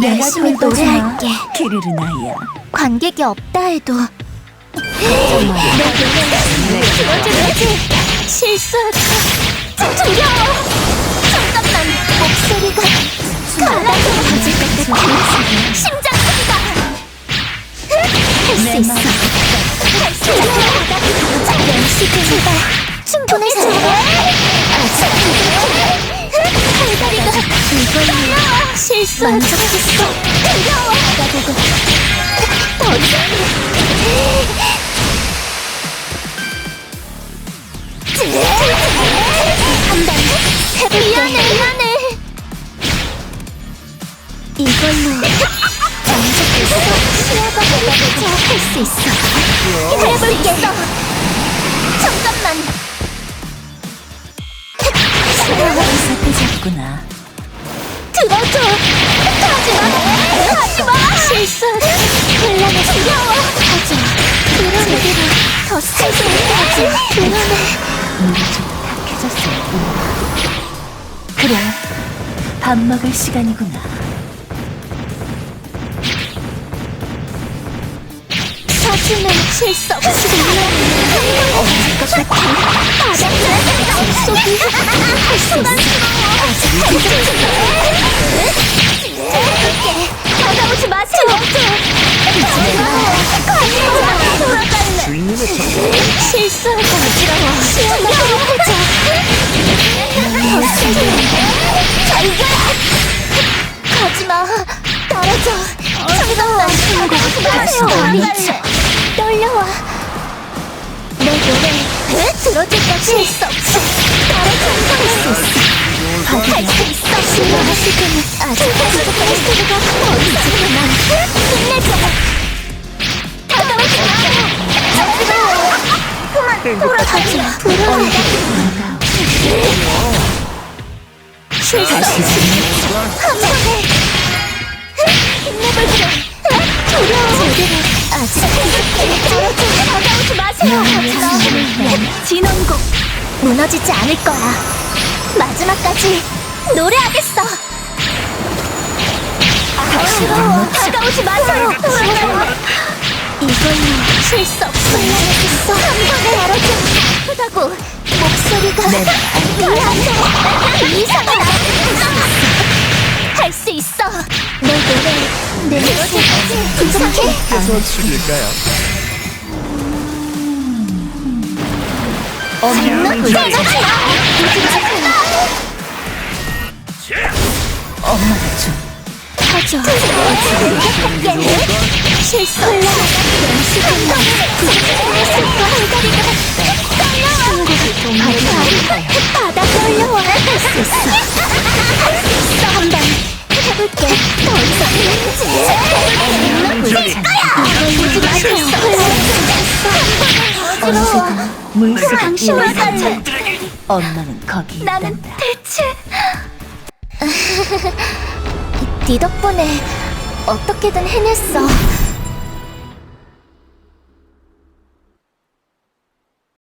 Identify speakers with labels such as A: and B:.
A: 내가
B: 열심히. 노래할게.
A: 키르르나이야.
B: 관객이 없다 해도 들어주지 실수하다 두려워 잠깐만 목소리가 가라져 터질 것 같아 심장 소리가 할수 있어 할수 있어 연식을 제발 충분해서 아직 부족해 팔다리가 두려워 나보고 미안해 미안해 이걸로 만족했어 시야가 내가 할수 있어 해볼게 잠깐만
A: 어디서 삐졌구나.
B: 들어줘 하지마 하지마 실수 혼란에 두려워 하자 드러내 더 세게 하자 드러내
A: 물이 좀 탁해졌을 뿐. 그래, 밥 먹을 시간이구나.
B: 사주는 실수 없이 것 같아 바닥에 다시 돌아갈래 떨려와 내 노래 들어줄까 실수 없이 떨어져 할수 있어 할수 있어 신고하시고는 아직 부족할 수가 어디서만 힘내자 다가오지 마 그만 돌아가지 마 실수
A: 다시
B: 없이 한번에
A: 진원곡.
B: 무너지지 않을 거야. 마지막까지 노래하겠어. 다가오지 다가오지 마세요. 이걸로 실수 없어 있어? 한 번에 알아줘 아프다고. 목소리가
A: 네.
B: 미안해. 이상해 할수 있어. 내 노래 내 노래 부족해.
C: 께서 죽일까요?
A: 엄마가 좀
B: 하죠. 실수. 연습은 바다 떨려와 할수 있어. 할수 있어 한번 해볼게. 당신을
A: 뛰어들어.
B: 갈래.
A: 엄마는 거기
B: 나는
A: 있단다.
B: 대체 네 덕분에 어떻게든 해냈어